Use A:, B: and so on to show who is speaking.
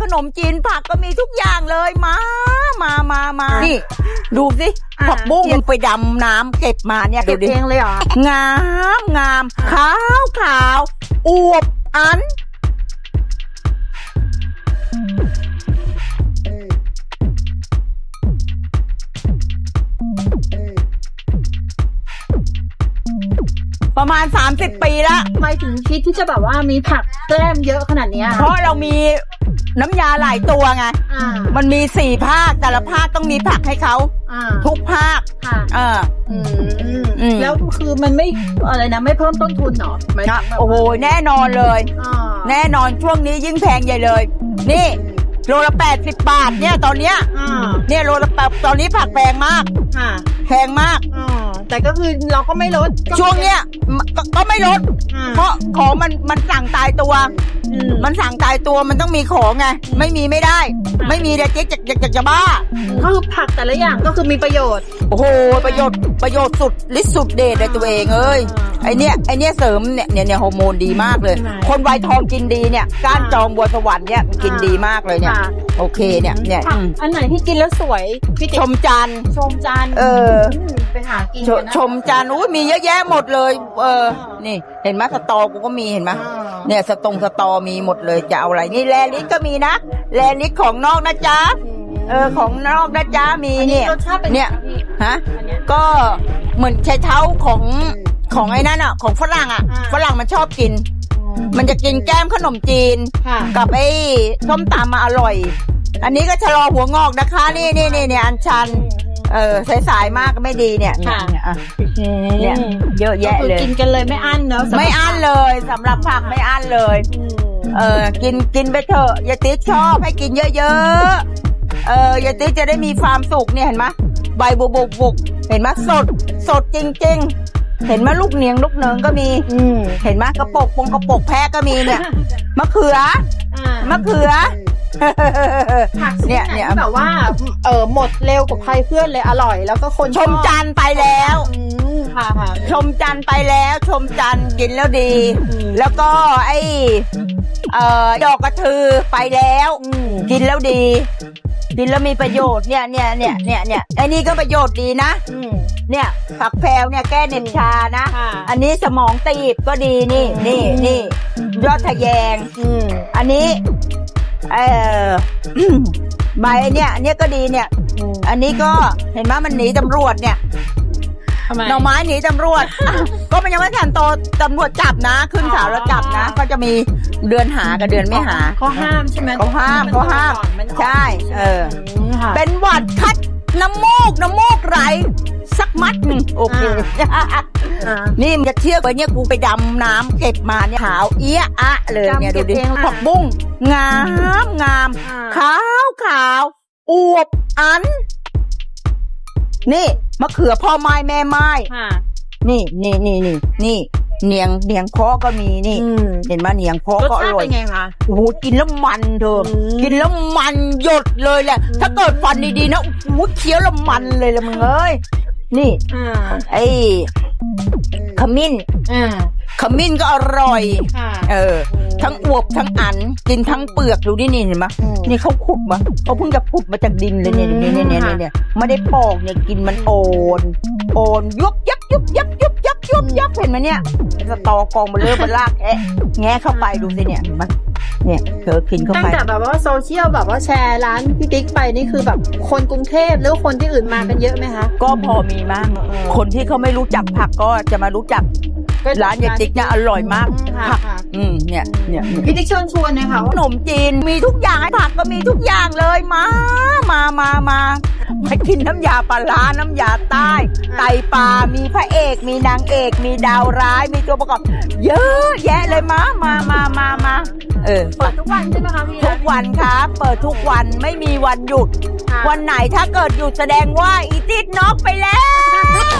A: ขนมจีนผักก็มีทุกอย่างเลยมา มามามานี่ ดูสิ
B: อ่า
A: ผักบุ้งไปดำน้ำเก็บมาเนี่ย
B: เก็
A: ดู
B: บ
A: ดิ
B: เองเลยเหรอ
A: งามงามขาวขาวอวบอัน ประมาณ 30 ปีแล้ว
B: ทำไมถึงคิดที่จะแบบว่ามีผักแกล้มเยอะขนาดเนี้ย
A: เพราะเรามีน้ำยาหลายตัวไง
B: อ่า
A: มันมีสี่ภาคแต่ละภาคต้องมีผักให้เขา
B: อ่า
A: ทุกภาค
B: ค่ะ
A: เออ
B: อืม
A: อืม
B: แล้วคือมันไม่อะไรนะไม่เพิ่มต้นทุนเหรอหมายถึงแบบ
A: โอ้โหแน่นอนเลย
B: อ่า
A: แน่นอนช่วงนี้ยิ่งแพงใหญ่เลย นี่โลละแปดสิบบาทเนี่ยตอนเนี้ย
B: อ่า
A: เนี่ยโลละแปดตอนนี้ผักแพงมาก
B: ค่ะ
A: แพงมาก
B: อ่า แต่ก็คือเราก็ไม่ลดก็
A: ช่วงเนี้ยมก็ก็ไม่ลด
B: อ่า
A: เพราะของมันมันสั่งตายตัว
B: อื ม
A: มันสั่งตายตัวมันต้องมีของไง ไม่มีไม่ได้ ไม่มีเดี๋ยวเจ๊จะจะจะจะบ้า
B: ก็คือผักแต่ละอย่างก็คือมีประโยชน์
A: โอ้โห ประโยชน์ประโยชน์สุดฤทธิ์สุดเดชเลยตัวเองเอ้ย
B: อ่า
A: ไอเนี้ยไอเนี้ยเสริมเนี่ยเนี่ยเนี่ยฮอร์โมนดีมากเลย
B: ใช่ไหม
A: คนวัยทองกินดีเนี่ยก้าน
B: อ่า
A: จองบัวสวรรค์เนี่ยกิน
B: อ่า
A: ดีมากเลยเนี่ย
B: ค่ะ
A: โอเคเนี่ยเนี่ย
B: ผัก
A: อืม
B: อันไหนที่กินแล้วสวยพี่ติ๊
A: ช
B: ก
A: มจันทร์
B: ชมจันทร์
A: เออ
B: มไปหากิน
A: ช
B: กันนะ
A: ชมจันทร์อุ้ยมีเยอะแยะหมดเลย เออนี่ เห็นไหมสตอกูก็มีเห็นไหม
B: อ่า
A: เนี่ยสตงสตอมีหมดเลยจะเอาอะไรนี่แลลิสก็มีนะแลลิสของนอกนะจ๊ะเออของนอกนะจ๊ะมี
B: อันนี้
A: เนี่ย
B: รสชาติเป็น
A: เนี่ย
B: ไงพี่
A: ฮะ
B: อันเนี้ย
A: ก็เหมือนใช้เท้าของของไอ้นั่นอะ ของฝรั่งอะ
B: อ่า
A: ฝรั่งมันชอบกิน มันจะกินแก้มขนมจีน
B: ค่ะ
A: กับไอ้ส้มตำมาอร่อย อันนี้ก็ชะลอหัวงอกนะคะ นี่นี่นี่เนี่ยอันชัน เออสายๆมากก็ไม่ดีเนี่ย
B: ค่ะ
A: เนี่ยอะเนี่ยเยอะแยะ
B: ก็คือ
A: เลย
B: กินกันเลยไม่อั้นเนอะสำหรับ
A: ไม่อั้นเลยสำหรับผักไม่อั้นเลย
B: อืม
A: เออ กินกินไปเถอะยายติ๊กชอบให้กินเยอะๆ เออยายติ๊กจะได้มีความสุขเนี่ยเห็นไหมใบบุกบุกบุกเห็นไหมสดสดจริงๆ เห็นไหมลูกเนียงลูกเนิงก็มี
B: อืม
A: เห็นไหมกระปกปงกระปกแพ้ก็มีเนี่ยมะเขือ
B: อ่ามะ
A: เขือ
B: ผักชนิ
A: เนี่
B: ด
A: ย
B: ไหน
A: เนี่ย
B: ที่แบบว่า เออหมดเร็วกว่าใครเพื่อนเลยอร่อย แล้วก็คน
A: ชมจันทร์ไปแล้ว
B: อืมค่ะค่ะ
A: ชมจันทร์ไปแล้ว ชมจันทร์กินแล้วดี
B: อืม
A: แล้วก็ไอ้เอ่อดอกกระทือไปแล้ว
B: อืม
A: กินแล้วดี กินแล้วมีประโยชน์เนี่ยเนี่ยเนี่ยเนี่ยเนี่ยไอ้นี่ก็ประโยชน์ดีนะ
B: อืม
A: เนี่ยผักแพรวเนี่ยแก้เหน็บชานะ
B: ค่ะ
A: อันนี้สมองตีบก็ดีนี่นี่นี่ยอดทะแยง
B: อืม
A: อันนี้ เออใบเนี่ยอันเนี้ยก็ดีเนี่ย
B: อืม
A: อันนี้ก็เห็นไหมมันหนีตำรวจเนี่ย
B: ทำไม
A: หน่อไม้หนีตำรวจ ก็มันยังไม่ทันโตตำรวจจับนะ ขึ้นศาลแล้วจับนะ ก็จะมีเดือนหากับเดือนไม่หา
B: เขาห้ามใช่ไหม
A: เขาห้าม
B: น
A: เขาห้าม
B: ก่อนน
A: ใช่ เออ
B: มค่ะ
A: เป็นหวัดคัดน้ำมูกน้ำมูกไหลสักมัดหนึ่งโอเค
B: อ่า
A: นี่มันจะเชื่อไปเนี่ยกูไปดำน้ำเก็บมาเนี่ยขาวเอี้ยอะเลยเนี่ย
B: จำเก็
A: ดู
B: บ
A: ดิ
B: เองล่ะ
A: ผักบุ้งงามงาม
B: อ่า
A: ขาวขาวอวบอัน นี่มะเขือพ่อไม้แม่ไม้
B: ค่ะ
A: นี่นี่นี่นี่นี่เนียงเนียงเพาะก็มีนี่
B: อืม
A: เห็นไหมเนียงเพาะ
B: รส
A: ก็อ
B: ชาติ
A: ร่อย
B: เป็นไงคะ
A: โอ้โหกินแล้วมันเธออ
B: ม
A: กินแล้วมันหยดเลยแหละ
B: อืม
A: ถ้าเกิดฟันดีๆนะโอ้โหเคี้ยวแล้วมันเลยละมึงเอ้ยนี่
B: อ่า
A: ไอ้ ขมิ้น
B: อ่า
A: ขมิ้นก็อร่อย
B: ค่ะ
A: เออ ทั้งอวบทั้งอันกินทั้งเปลือกดูนี่นี่เห็นไหม
B: อืม
A: นี่เขาขุดมาเขาเพิ่งจะขุดมาจากดินเลยเนี่ย
B: อืม
A: เนี่ยเนี่ยเนี่ยเนี่ยไม่ได้ปอกเนี่ยกินมันโอนโอนยุบยับยุบยับยุบยับยุบยับเห็นไหมเนี่ยสตอกองมาเริ่มมาลากแอะแงะเข้าไปดูสิเนี่ยเห็นไหม เนี่ยเธอกินเข้า
B: ตั้ง
A: ไป
B: แต่แบบว่าโซเชียลแบบว่าแชร์ร้านพี่ติ๊กไปนี่คือแบบคนกรุงเทพหรือว่าคนที่อื่นมากันเยอะไหมคะ
A: ก็พอมีมากคนที่เขาไม่รู้จักผักก็จะมารู้จัก ร้านยายติ๊กเนี่ยอร่อยมาก
B: ค่ะ
A: ผัก
B: ค่ะ
A: อืมเนี่ยเนี่ยเนี่ย
B: พี่ติ๊กเชิญชวนนะคะ
A: ข
B: ว่าน
A: มจีนมีทุกอย่างให้ผักก็มีทุกอย่างเลยมามามามามากินน้ำยาปลาร้าน้ำยาใต้ไตปลา มีพระเอก มีนางเอก มีดาวร้าย มีตัวประกอบ เยอะแยะเลยมามามามามาเออ
B: เปิดทุกวันใช่ไหมคะพี่
A: ทุกวันครับ เปิดทุกวันไม่มีวันหยุด
B: ค่ะ
A: วันไหนถ้าเกิดหยุดแสดงว่าอีจิตน็อกไปแล้ว